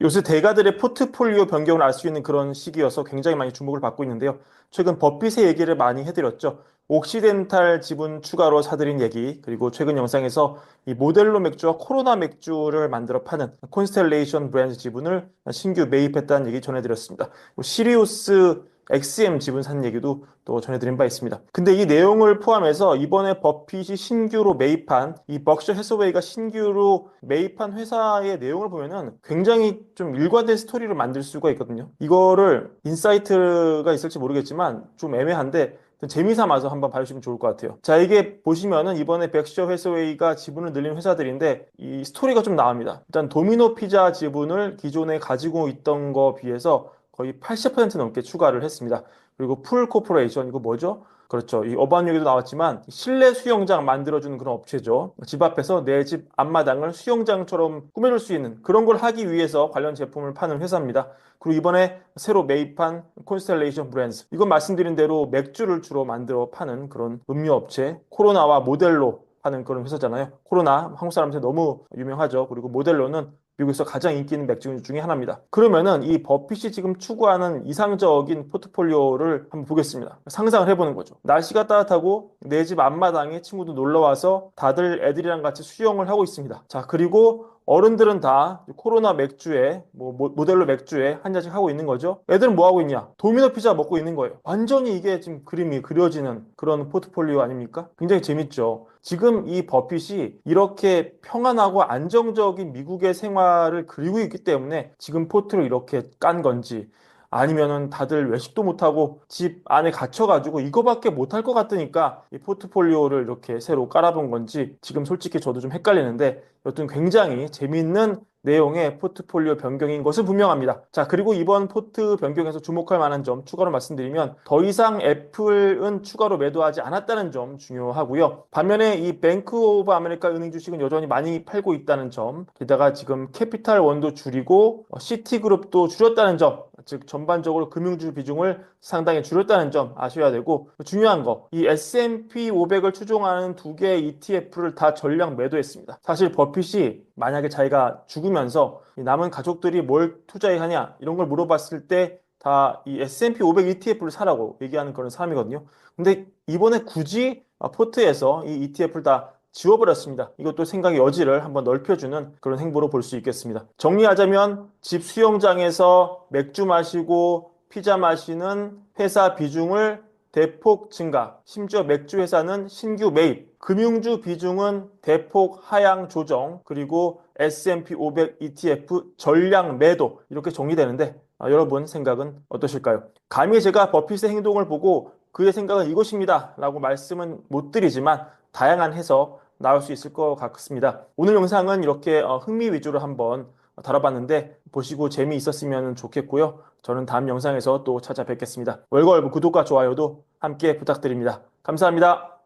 요새 대가들의 포트폴리오 변경을 알 수 있는 그런 시기여서 굉장히 많이 주목을 받고 있는데요. 최근 버핏의 얘기를 많이 해드렸죠. 옥시덴탈 지분 추가로 사들인 얘기, 그리고 최근 영상에서 이 모델로 맥주와 코로나 맥주를 만들어 파는 콘스텔레이션 브랜드 지분을 신규 매입했다는 얘기 전해드렸습니다. 그리고 시리우스 XM 지분 산 얘기도 또 전해드린 바 있습니다. 근데 이 내용을 포함해서 이번에 버핏이 신규로 매입한 이 벅셔 해서웨이가 신규로 매입한 회사의 내용을 보면은 굉장히 좀 일관된 스토리를 만들 수가 있거든요. 이거를 인사이트가 있을지 모르겠지만 좀 애매한데 재미삼아서 한번 봐주시면 좋을 것 같아요. 자, 이게 보시면은 이번에 백셔 해서웨이가 지분을 늘린 회사들인데 이 스토리가 좀 나옵니다. 일단 도미노 피자 지분을 기존에 가지고 있던 거 비해서 거의 80% 넘게 추가를 했습니다. 그리고 풀 코퍼레이션 이거 뭐죠? 그렇죠. 이 어반역에도 나왔지만 실내 수영장 만들어주는 그런 업체죠. 집 앞에서 내 집 앞마당을 수영장처럼 꾸며줄 수 있는 그런 걸 하기 위해서 관련 제품을 파는 회사입니다. 그리고 이번에 새로 매입한 콘스텔레이션 브랜드 이건 말씀드린 대로 맥주를 주로 만들어 파는 그런 음료 업체 코로나와 모델로 하는 그런 회사잖아요. 코로나 한국 사람한테 너무 유명하죠. 그리고 모델로는 미국에서 가장 인기 있는 맥주 중에 하나입니다. 그러면은 이 버핏이 지금 추구하는 이상적인 포트폴리오를 한번 보겠습니다. 상상을 해보는 거죠. 날씨가 따뜻하고 내 집 앞마당에 친구들 놀러 와서 다들 애들이랑 같이 수영을 하고 있습니다. 자, 그리고 어른들은 다 코로나 맥주에 뭐 모- 모델로 맥주에 한 잔씩 하고 있는 거죠. 애들은 뭐 하고 있냐? 도미노 피자 먹고 있는 거예요. 완전히 이게 지금 그림이 그려지는 그런 포트폴리오 아닙니까? 굉장히 재밌죠. 지금 이 버핏이 이렇게 평안하고 안정적인 미국의 생활을 그리고 있기 때문에 지금 포트를 이렇게 깐 건지 아니면은 다들 외식도 못하고 집 안에 갇혀가지고 이거밖에 못할 것 같으니까 이 포트폴리오를 이렇게 새로 깔아본 건지 지금 솔직히 저도 좀 헷갈리는데 여튼 굉장히 재밌는 내용의 포트폴리오 변경인 것은 분명합니다. 자, 그리고 이번 포트 변경에서 주목할 만한 점 추가로 말씀드리면 더 이상 애플은 추가로 매도하지 않았다는 점 중요하고요. 반면에 이 뱅크 오브 아메리카 은행 주식은 여전히 많이 팔고 있다는 점, 게다가 지금 캐피탈 원도 줄이고 어, 시티그룹도 줄였다는 점, 즉 전반적으로 금융주 비중을 상당히 줄였다는 점 아셔야 되고 중요한 거, 이 S&P 500을 추종하는 두 개의 ETF를 다 전량 매도했습니다. 사실 버핏이 만약에 자기가 죽으면서 이 남은 가족들이 뭘 투자해야 하냐 이런 걸 물어봤을 때 다 이 S&P 500 ETF를 사라고 얘기하는 그런 사람이거든요. 근데 이번에 굳이 아, 포트에서 이 ETF를 다 지워버렸습니다. 이것도 생각의 여지를 한번 넓혀주는 그런 행보로 볼 수 있겠습니다. 정리하자면 집 수영장에서 맥주 마시고 피자 마시는 회사 비중을 대폭 증가, 심지어 맥주 회사는 신규 매입, 금융주 비중은 대폭 하향 조정, 그리고 S&P 500 ETF 전량 매도 이렇게 정리되는데 아, 여러분 생각은 어떠실까요? 감히 제가 버핏의 행동을 보고 그의 생각은 이것입니다 라고 말씀은 못 드리지만 다양한 해석 나올 수 있을 것 같습니다. 오늘 영상은 이렇게 어, 흥미 위주로 한번 다뤄봤는데 보시고 재미있었으면 좋겠고요. 저는 다음 영상에서 또 찾아뵙겠습니다. 월걸부 구독과 좋아요도 함께 부탁드립니다. 감사합니다.